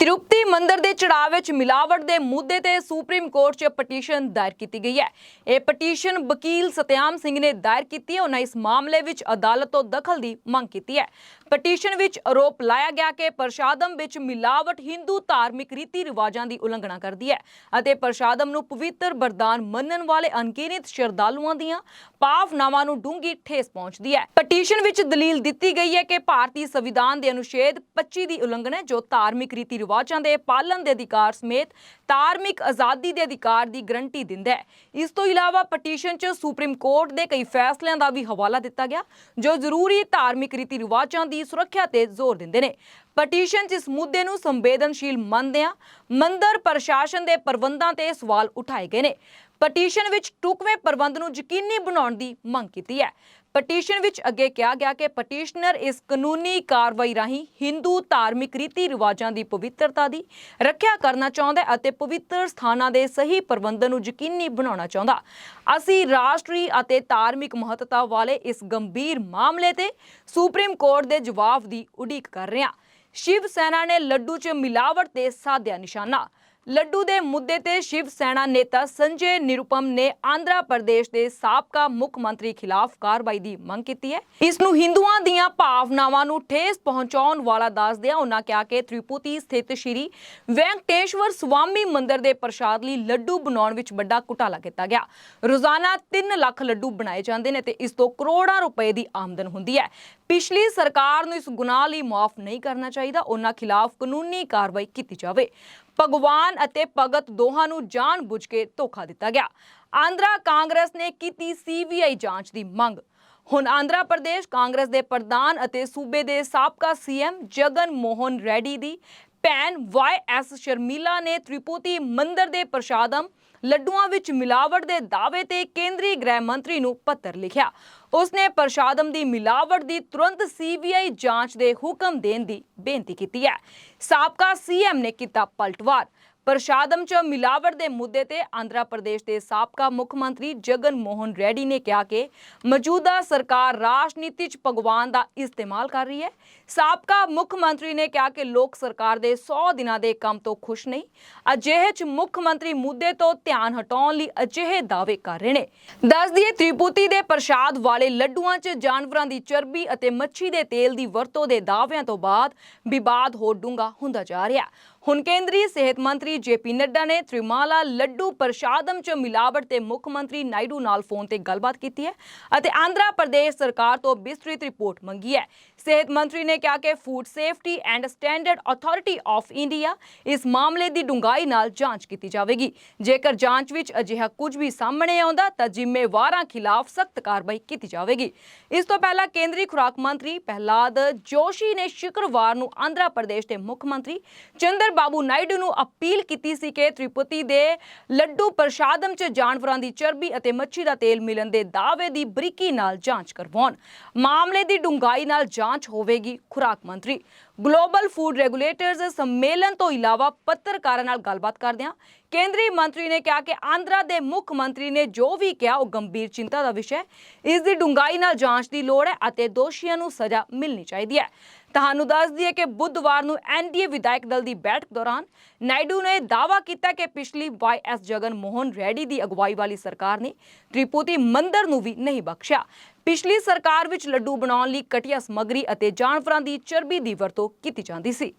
ਤਿਰੂਪਤੀ ਮੰਦਿਰ ਦੇ ਚੜਾਅ ਵਿੱਚ ਮਿਲਾਵਟ ਦੇ ਮੁੱਦੇ ਤੇ ਸੁਪਰੀਮ ਕੋਰਟ 'ਚ ਪਟੀਸ਼ਨ ਦਾਇਰ ਕੀਤੀ ਗਈ ਹੈ। ਇਹ ਪਟੀਸ਼ਨ ਵਕੀਲ ਸਤਿਆਮ ਸਿੰਘ ਨੇ ਦਾਇਰ ਕੀਤੀ ਹੈ। ਉਹਨਾਂ ਇਸ ਮਾਮਲੇ ਵਿੱਚ ਅਦਾਲਤ ਤੋਂ ਦਖਲ ਦੀ ਮੰਗ ਕੀਤੀ ਹੈ। ਪਟੀਸ਼ਨ ਵਿੱਚ ਆਰੋਪ ਲਾਇਆ ਗਿਆ ਕਿ ਪ੍ਰਸ਼ਾਦਮ ਵਿੱਚ ਮਿਲਾਵਟ ਹਿੰਦੂ ਧਾਰਮਿਕ ਰੀਤੀ ਰਿਵਾਜਾਂ ਦੀ ਉਲੰਘਣਾ ਕਰਦੀ ਹੈ ਅਤੇ ਪ੍ਰਸ਼ਾਦਮ ਨੂੰ ਪਵਿੱਤਰ ਵਰਦਾਨ ਮੰਨਣ ਵਾਲੇ ਅਣਗਿਣਤ ਸ਼ਰਧਾਲੂਆਂ ਦੀਆਂ ਭਾਵਨਾਵਾਂ ਨੂੰ ਡੂੰਘੀ ਠੇਸ ਪਹੁੰਚਦੀ ਹੈ। ਪਟੀਸ਼ਨ ਵਿੱਚ ਦਲੀਲ ਦਿੱਤੀ ਗਈ ਹੈ ਕਿ ਭਾਰਤੀ ਸੰਵਿਧਾਨ ਦੇ ਅਨੁਛੇਦ 25 ਦੀ ਉਲੰਘਣਾ ਹੈ, ਜੋ ਧਾਰਮਿਕ ਰੀਤੀ ਰਿਵਾਜਾਂ ਦੇ ਪਾਲਣ ਦੇ ਅਧਿਕਾਰ ਸਮੇਤ ਧਾਰਮਿਕ ਆਜ਼ਾਦੀ ਦੇ ਅਧਿਕਾਰ ਦੀ ਗਰੰਟੀ ਦਿੰਦਾ ਹੈ। ਇਸ ਤੋਂ ਇਲਾਵਾ ਪਟੀਸ਼ਨ 'ਚ ਸੁਪਰੀਮ ਕੋਰਟ ਦੇ ਕਈ ਫੈਸਲਿਆਂ ਦਾ ਵੀ ਹਵਾਲਾ ਦਿੱਤਾ ਗਿਆ, ਜੋ ਜ਼ਰੂਰੀ ਧਾਰਮਿਕ ਰੀਤੀ ਰਿਵਾਜਾਂ ਦੀ ਸੁਰੱਖਿਆ ਤੇ ਜ਼ੋਰ ਦਿੰਦੇ ਨੇ। ਪਟੀਸ਼ਨ 'ਚ ਇਸ ਮੁੱਦੇ ਨੂੰ ਸੰਵੇਦਨਸ਼ੀਲ ਮੰਨਦਿਆਂ ਮੰਦਰ ਪ੍ਰਸ਼ਾਸਨ ਦੇ ਪ੍ਰਬੰਧਾਂ ਤੇ ਸਵਾਲ ਉਠਾਏ ਗਏ ਨੇ। ਪਟੀਸ਼ਨ ਵਿੱਚ ਟੁਕਵੇਂ ਪ੍ਰਬੰਧ ਨੂੰ ਯਕੀਨੀ ਬਣਾਉਣ ਦੀ ਮੰਗ ਕੀਤੀ ਹੈ। ਪਟੀਸ਼ਨ ਵਿੱਚ ਅੱਗੇ ਕਿਹਾ ਗਿਆ ਕਿ ਪਟੀਸ਼ਨਰ ਇਸ ਕਾਨੂੰਨੀ ਕਾਰਵਾਈ ਰਾਹੀਂ ਹਿੰਦੂ ਧਾਰਮਿਕ ਰੀਤੀ ਰਿਵਾਜਾਂ ਦੀ ਪਵਿੱਤਰਤਾ ਦੀ ਰੱਖਿਆ ਕਰਨਾ ਚਾਹੁੰਦਾ ਅਤੇ ਪਵਿੱਤਰ ਸਥਾਨਾਂ ਦੇ ਸਹੀ ਪ੍ਰਬੰਧਨ ਨੂੰ ਯਕੀਨੀ ਬਣਾਉਣਾ ਚਾਹੁੰਦਾ। ਅਸੀਂ ਰਾਸ਼ਟਰੀ ਅਤੇ ਧਾਰਮਿਕ ਮਹੱਤਤਾ ਵਾਲੇ ਇਸ ਗੰਭੀਰ ਮਾਮਲੇ ਤੇ ਸੁਪਰੀਮ ਕੋਰਟ ਦੇ ਜਵਾਬ ਦੀ ਉਡੀਕ ਕਰ ਰਹੇ ਹਾਂ। ਸ਼ਿਵ ਸੈਨਾ ਨੇ ਲੱਡੂ 'ਚ ਮਿਲਾਵਟ ਤੇ ਸਾਧਿਆ ਨਿਸ਼ਾਨਾ। ਲੱਡੂ ਦੇ ਮੁੱਦੇ ਤੇ ਸ਼ਿਵ ਸੈਨਾ ਨੇਤਾ ਸੰਜੇ ਨਿਰੂਪਮ ਨੇ ਆਂਧਰਾ ਪ੍ਰਦੇਸ਼ ਦੇ ਸਾਬਕਾ ਮੁੱਖ ਮੰਤਰੀ ਖਿਲਾਫ ਕਾਰਵਾਈ ਦੀ ਮੰਗ ਕੀਤੀ ਹੈ। ਇਸ ਨੂੰ ਹਿੰਦੂਆਂ ਦੀਆਂ ਭਾਵਨਾਵਾਂ ਨੂੰ ਠੇਸ ਪਹੁੰਚਾਉਣ ਵਾਲਾ ਦੱਸਦਿਆਂ ਉਹਨਾਂ ਕਿਹਾ ਕਿ ਤ੍ਰਿਪੁਤੀ ਸਥਿਤ ਸ਼੍ਰੀ ਵੈਂਕਟੇਸ਼ਵਰ ਸਵਾਮੀ ਮੰਦਿਰ ਦੇ ਪ੍ਰਸ਼ਾਦ ਲਈ ਲੱਡੂ ਬਣਾਉਣ ਵਿੱਚ ਵੱਡਾ ਘੁਟਾਲਾ ਕੀਤਾ ਗਿਆ। ਰੋਜ਼ਾਨਾ 3 ਲੱਖ ਲੱਡੂ ਬਣਾਏ ਜਾਂਦੇ ਨੇ ਤੇ ਇਸ ਤੋਂ ਕਰੋੜਾਂ ਰੁਪਏ ਦੀ ਆਮਦਨ ਹੁੰਦੀ ਹੈ। ਪਿਛਲੀ ਸਰਕਾਰ ਨੂੰ ਇਸ ਗੁਨਾਹ ਲਈ ਮਾਫ ਨਹੀਂ ਕਰਨਾ ਚਾਹੀਦਾ। ਉਹਨਾਂ ਖਿਲਾਫ ਕਾਨੂੰਨੀ ਕਾਰਵਾਈ ਕੀਤੀ ਜਾਵੇ। ਭਗਵਾਨ ਅਤੇ ਭਗਤ ਦੋਹਾਂ ਨੂੰ ਜਾਣਬੁੱਝ ਕੇ ਧੋਖਾ ਦਿੱਤਾ ਗਿਆ। ਆਂਧਰਾ ਕਾਂਗਰਸ ਨੇ ਕੀਤੀ ਸੀਬੀਆਈ ਜਾਂਚ ਦੀ ਮੰਗ। ਹੁਣ ਆਂਧਰਾ ਪ੍ਰਦੇਸ਼ ਕਾਂਗਰਸ ਦੇ ਪ੍ਰਧਾਨ ਅਤੇ ਸੂਬੇ ਦੇ ਸਾਬਕਾ ਸੀਐਮ ਜਗਨ ਮੋਹਨ ਰੈਡੀ ਦੀ ਭੈਣ ਵਾਈ ਐਸ ਸ਼ਰਮੀਲਾ ਨੇ ਤ੍ਰਿਪੁਤੀ ਮੰਦਰ ਦੇ ਪ੍ਰਸ਼ਾਦਮ, ਲੱਡੂਆਂ ਵਿੱਚ ਮਿਲਾਵਟ ਦੇ ਦਾਅਵੇ ਤੇ ਕੇਂਦਰੀ ਗ੍ਰਹਿ ਮੰਤਰੀ ਨੂੰ ਪੱਤਰ ਲਿਖਿਆ। ਉਸਨੇ ਪ੍ਰਸ਼ਾਦਮ ਦੀ ਮਿਲਾਵਟ ਦੀ ਤੁਰੰਤ ਸੀਬੀਆਈ ਜਾਂਚ ਦੇ ਹੁਕਮ ਦੇਣ ਦੀ ਬੇਨਤੀ ਕੀਤੀ ਹੈ। ਸਾਬਕਾ ਸੀਐਮ ਨੇ ਕੀਤਾ ਪਲਟਵਾਰ। ਪ੍ਰਸ਼ਾਦਮ 'ਚ ਮਿਲਾਵਟ ਦੇ ਮੁੱਦੇ ਤੇ ਆਂਧਰਾ ਪ੍ਰਦੇਸ਼ ਦੇ ਸਾਬਕਾ ਮੁੱਖ ਮੰਤਰੀ ਜਗਨ ਮੋਹਨ ਰੈਡੀ ਨੇ ਕਿਹਾ ਕਿ ਮੌਜੂਦਾ ਸਰਕਾਰ ਰਾਜਨੀਤੀ 'ਚ ਭਗਵਾਨ ਦਾ ਇਸਤੇਮਾਲ ਕਰ ਰਹੀ ਹੈ। ਸਾਬਕਾ ਮੁੱਖ ਮੰਤਰੀ ਨੇ ਕਿਹਾ ਕਿ ਲੋਕ ਸਰਕਾਰ ਦੇ 100 ਦਿਨਾਂ ਦੇ ਕੰਮ ਤੋਂ ਖੁਸ਼ ਨਹੀਂ। ਅਜਿਹੇ 'ਚ ਮੁੱਖ ਮੰਤਰੀ ਮੁੱਦੇ ਤੋਂ ਧਿਆਨ ਹਟਾਉਣ ਲਈ ਅਜਿਹੇ ਦਾਅਵੇ ਕਰ ਰਹੇ ਨੇ। ਦੱਸ ਦਈਏ, ਤ੍ਰਿਪੁਤੀ ਦੇ ਪ੍ਰਸ਼ਾਦ ਵਾਲੇ ਲੱਡੂਆਂ 'ਚ ਜਾਨਵਰਾਂ ਦੀ ਚਰਬੀ ਅਤੇ ਮੱਛੀ ਦੇ ਤੇਲ ਦੀ ਵਰਤੋਂ ਦੇ ਦਾਅਵਿਆਂ ਤੋਂ ਬਾਅਦ ਵਿਵਾਦ ਹੋਰ ਡੂੰਘਾ ਹੁੰਦਾ ਜਾ ਰਿਹਾ। ਹੁਣ ਕੇਂਦਰੀ ਸਿਹਤ ਮੰਤਰੀ ਜੇਪੀ ਨੱਡਾ ਨੇ ਤ੍ਰਿਮਾਲਾ ਲੱਡੂ ਪ੍ਰਸ਼ਾਦਮ 'ਚ ਮਿਲਾਵਟ ਤੇ ਮੁੱਖ ਮੰਤਰੀ ਨਾਇਡੂ ਨਾਲ ਫੋਨ ਤੇ ਗੱਲਬਾਤ ਕੀਤੀ ਹੈ ਅਤੇ ਆਂਧਰਾ ਪ੍ਰਦੇਸ਼ ਸਰਕਾਰ ਤੋਂ ਵਿਸਤ੍ਰਿਤ ਰਿਪੋਰਟ ਮੰਗੀ ਹੈ। ਸਿਹਤ ਮੰਤਰੀ ਨੇ ਕਿਹਾ ਕਿ food safety and standard authority of India ਇਸ ਮਾਮਲੇ ਦੀ ਡੂੰਘਾਈ ਨਾਲ ਜਾਂਚ ਕੀਤੀ ਜਾਵੇਗੀ। ਜੇਕਰ ਜਾਂਚ ਵਿੱਚ ਅਜਿਹਾ ਕੁਝ ਵੀ ਸਾਹਮਣੇ ਆਉਂਦਾ ਤਾਂ ਜ਼ਿੰਮੇਵਾਰਾਂ ਖਿਲਾਫ ਸਖਤ ਕਾਰਵਾਈ ਕੀਤੀ ਜਾਵੇਗੀ। ਇਸ ਤੋਂ ਪਹਿਲਾਂ ਕੇਂਦਰੀ ਖੁਰਾਕ ਮੰਤਰੀ ਪ੍ਰਹਲਾਦ ਜੋਸ਼ੀ ਨੇ ਸ਼ੁੱਕਰਵਾਰ ਨੂੰ ਆਂਧਰਾ ਪ੍ਰਦੇਸ਼ ਦੇ ਮੁੱਖ ਮੰਤਰੀ ਚੰਦਰ ਬਾਬੂ ਨਾਇਡੂ ਨੂੰ ਅਪੀਲ ਕੀਤੀ ਸੀ ਕਿ ਤ੍ਰਿਪਤੀ ਦੇ ਲੱਡੂ ਪ੍ਰਸ਼ਾਦਮ 'ਚ ਜਾਨਵਰਾਂ ਦੀ ਚਰਬੀ ਅਤੇ ਮੱਛੀ ਦਾ ਤੇਲ ਮਿਲਣ ਦੇ ਦਾਅਵੇ ਦੀ ਬਰੀਕੀ ਨਾਲ ਜਾਂਚ ਕਰਵਾਉਣ। ਮਾਮਲੇ ਦੀ ਡੂੰਘਾਈ ਨਾਲ ਜਾਂਚ ਹੋਵੇਗੀ, ਖੁਰਾਕ ਮੰਤਰੀ। ਗਲੋਬਲ ਫੂਡ ਰੈਗੂਲੇਟਰਸ ਸੰਮੇਲਨ ਤੋਂ ਇਲਾਵਾ ਪੱਤਰਕਾਰਾਂ ਨਾਲ ਗੱਲਬਾਤ ਕਰਦਿਆਂ ਕੇਂਦਰੀ ਮੰਤਰੀ ਨੇ ਕਿਹਾ ਕਿ ਆਂਧਰਾ ਦੇ ਮੁੱਖ ਮੰਤਰੀ ਨੇ ਜੋ ਵੀ ਕਿਹਾ, ਉਹ ਗੰਭੀਰ ਚਿੰਤਾ ਦਾ ਵਿਸ਼ਾ ਹੈ। ਇਸ ਦੀ ਡੂੰਘਾਈ ਨਾਲ ਜਾਂਚ ਦੀ ਲੋੜ ਹੈ ਅਤੇ ਦੋਸ਼ੀਆਂ ਨੂੰ ਸਜ਼ਾ ਮਿਲਣੀ ਚਾਹੀਦੀ ਹੈ। ਤੁਹਾਨੂੰ ਦੱਸ ਦਈਏ ਕਿ ਬੁੱਧਵਾਰ ਨੂੰ ਐਨਡੀਏ ਵਿਧਾਇਕ ਦਲ ਦੀ ਬੈਠਕ ਦੌਰਾਨ ਨਾਇਡੂ ਨੇ ਦਾਅਵਾ ਕੀਤਾ ਕਿ ਪਿਛਲੀ ਵਾਈਐਸ ਜਗਨ ਮੋਹਨ ਰੈਡੀ ਦੀ ਅਗਵਾਈ ਵਾਲੀ ਸਰਕਾਰ ਨੇ ਤ੍ਰਿਪੁਤੀ ਮੰਦਰ ਨੂੰ ਵੀ ਨਹੀਂ ਬਖਸ਼ਿਆ। ਪਿਛਲੀ ਸਰਕਾਰ ਵਿੱਚ ਲੱਡੂ ਬਣਾਉਣ ਲਈ ਕਟਿਆ ਸਮੱਗਰੀ ਅਤੇ ਜਾਨਵਰਾਂ ਦੀ ਚਰਬੀ ਦੀ ਵਰਤੋਂ ਕੀਤੀ ਜਾਂਦੀ ਸੀ।